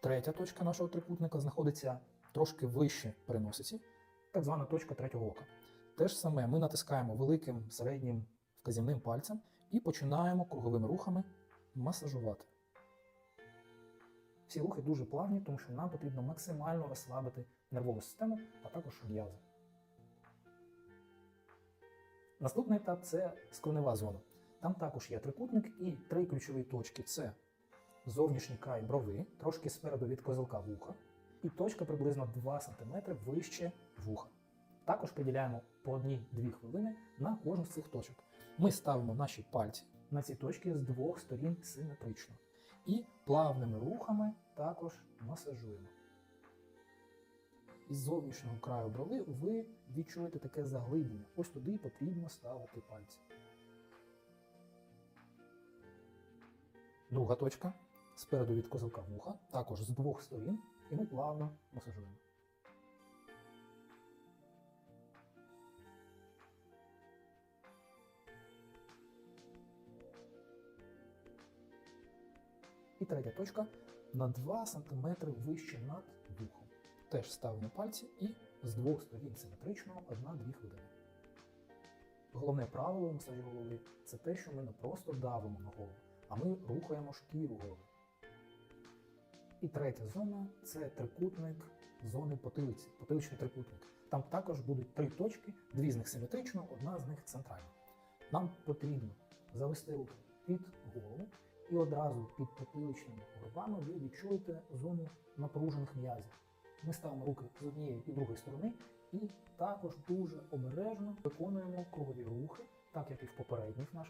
Третя точка нашого трикутника знаходиться трошки вище переносиці, так звана точка третього ока. Те ж саме ми натискаємо великим, середнім, вказівним пальцем і починаємо круговими рухами масажувати. Ці рухи дуже плавні, тому що нам потрібно максимально розслабити нервову систему, а також м'язи. Наступний етап це скронева зона. Там також є трикутник і три ключові точки це зовнішній край брови, трошки спереду від козелка вуха, і точка приблизно 2 см вище вуха. Також приділяємо по 1-2 хвилини на кожну з цих точок. Ми ставимо наші пальці на ці точки з двох сторін симетрично. І плавними рухами також масажуємо. Із зовнішнього краю брови ви відчуєте таке заглиблення. Ось туди потрібно ставити пальці. Друга точка спереду від козелка вуха, також з двох сторін, і ми плавно масажуємо. І третя точка на 2 см вище над вухом. Теж ставимо пальці і з двох сторін симетрично 1-2 хвилини. Головне правило у масажі голови це те, що ми не просто давимо на голову, а ми рухаємо шкіру голови. І третя зона це трикутник зони потилиці, потиличний трикутник. Там також будуть три точки, дві з них симетрично, одна з них центральна. Нам потрібно завести руки під голову, і одразу під потиличними горбами ви відчуєте зону напружених м'язів. Ми ставимо руки з однієї і другої сторони і також дуже обережно виконуємо кругові рухи, так як і в попередніх наших